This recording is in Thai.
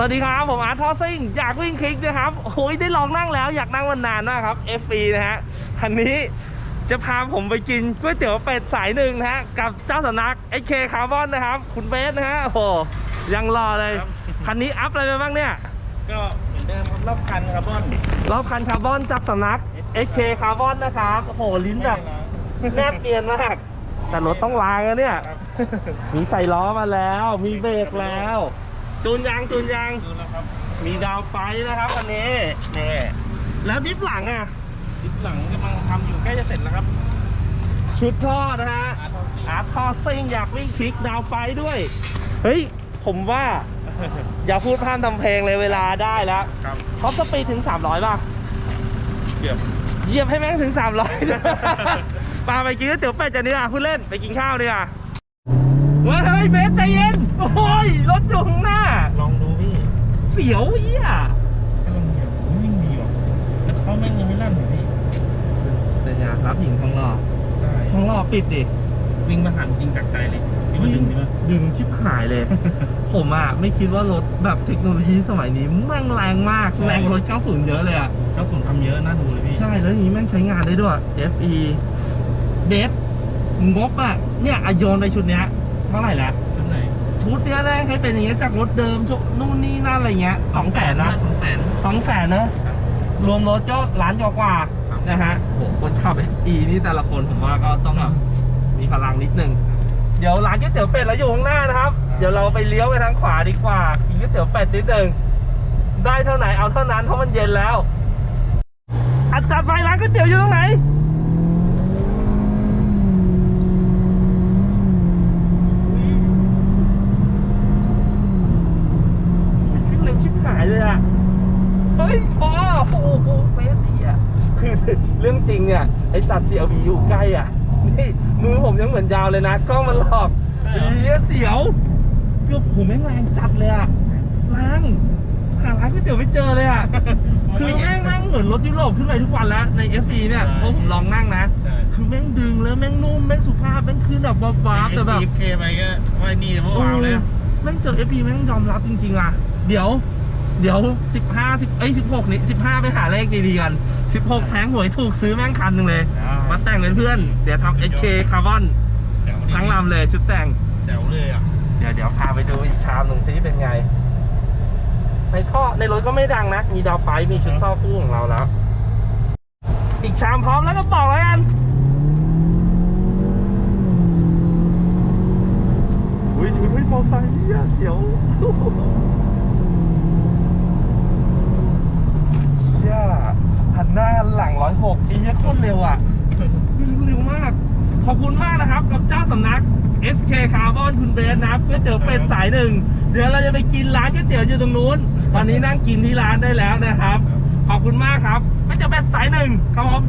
สวัสดีครับ ผมอาร์ตทอซิ่งอยากวิ่งคลิกนะครับโอ้ยได้ลองนั่งแล้วอยากนั่งมันนานมากครับ F อนะฮะคันนี้จะพาผมไปกินก๋วยเตี๋ยวเป็ดสายหนึ่งนะฮะกับเจ้าสำนัก HK Carbon นะครับ คุณเบสนะฮะโอ้โหยังรอเลยครับคันนี้อัพอะไรไปบ้างเนี่ย ก็เหมือนเดิมครับรอบคันคาร์บอนรอบคันคาร์บอนจากสำนัก HK Carbon นะครับโอ้โหลิ้นแบบแนบเนียนมากแต่รถต้องล้างอะเนี่ยครับมีใส่ล้อมาแล้ว มีเบรกแล้ว จูนยางจูนยาง ดูแล้วครับมีดาวไปนะครับคันนี้นี่แล้วดิฟหลังอะดิฟหลังกำลังทำอยู่ใกล้จะเสร็จแล้วครับชุดท่อนะฮะ อาร์ทอซี่อาร์ตทอซิ่งอยากวิ่งคลิกดาวไปด้วย เฮ้ย ผมว่า อย่าพูดพร่ำทำเพลงเลยเวลาได้แล้วครับท็อปสปีดถึง 300 ป่ะ เกือบ เหยียบให้แม่งถึง 300นะปาไปกินก๋วยเตี๋ยวเป็ดจะนี่อะพูดเล่นไปกินข้าวดีกว่า เฮ้ยเบสใจเย็น โอ้ยรถอยู่ข้างหน้า ลองดูพี่เสียวเหี้ยก็ลองเหยียบวิ่งดีว่ะแต่เขาแม่งยังไม่ลั่นเลยพี่เป็นไงครับหญิงทองหล่อใช่ทองหล่อปิดดิ วิ่งมาถามจริงจากใจเลยพี่มาดึงดีป่ะดึงชิบหายเลย ผมอะไม่คิดว่ารถแบบเทคโนโลยีสมัยนี้แม่งแรงมาก แรงกว่ารถ90 เยอะเลยอะ เจ้าส่วนทำเยอะน่าดูเลยพี่ใช่แล้วอย่างนี้แม่งใช้งานได้ด้วย FE เบสงบอะเนี่ยอะโยนไปชุดเนี้ย เท่าไหร่แล้วชุดไหนชุดเนี้ยได้ให้เป็นอย่างเงี้ยจากรถเดิมชุดนู่นนี่นั่นอะไรเงี้ยสองแสนนะสองแสนสองแสนนะรวมรถก็ล้านกว่าๆครับนะฮะโหคนขับ FE นี่แต่ละคนผมว่าก็ต้องแบบมีพลังนิดนึงเดี๋ยวร้านก๋วยเตี๋ยวเป็ดเราอยู่ข้างหน้านะครับ เดี๋ยวเราไปเลี้ยวไปทางขวาดีกว่ากินก๋วยเตี๋ยวเป็ดนิดนึงได้เท่าไหนเอาเท่านั้นเพราะมันเย็นแล้วอัดจัดไปร้านก๋วยเตี๋ยวอยู่ตรงไหน ขึ้นเร็วชิบ หายเลยอะ เฮ้ยพอโอ้โหเฟสดีอะคือเรื่องจริงเนี่ยไอ้ตัดเสียวบีอยู่ใกล้อะ นี่มือผมยังเหมือนยาวเลยนะกล้องมันหลอกใช่เหรอเฮียเสียวเกือบผมแม่งแรงจัดเลยอะแรงหาร้านก๋วยเตี๋ยวไม่เจอเลยอะ คือแม่งนั่งเหมือนรถยุโรปขึ้นไปทุกวันแล้วใน FE เนี่ยเพราะผมลองนั่งนะใช่คือแม่งดึงแล้วแม่งนุ่มแม่งสุภาพแม่งขึ้นแบบวาบๆแต่แบบเคไปก็ว่านี่เมื่อวานเลยแม่งเจอ FP แม่งยอมรับจริงๆอะ เดี๋ยว เดี๋ยว15 10เอ้ย16นี่15ไปหาเลขดีๆกัน16แทงหวยถูกซื้อแม่งคันหนึ่งเลยมาแต่งเป็นเพื่อน เดี๋ยวทำ HK Carbon แจ๋วดิทั้งลำเลยชุดแต่ง แจ๋วเลยอะเดี๋ยวเดี๋ยวพาไปดูอีกชามหนึ่งซิเป็นไง ในท่อในรถก็ไม่ดังนะ มีดาวไปมีชุดท่อคู่ของเราแล้ว อีกชามพร้อมแล้วก็บอกแล้วกัน อุ้ยชุดไม่พอไฟเนี่ยเสียวเชี่ยหันหน้าหันหลังร้ อยหกอีเหี้ยโคตรเร็วอะเร็วมาก ขอบคุณมากนะครับ กับเจ้าสำนัก SK Carbon คุณเบนนะครับก๋วยเตี๋ยวเป็ดสายหนึ่ง เดี๋ยวเราจะไปกินร้านก๋วยเตี๋ยวอยู่ตรงนู้น ตอนนี้นั่งกินที่ร้านได้แล้วนะครับ ขอบคุณมากครับก๋วยเตี๋ยวเป็ดสายหนึ่งครับผม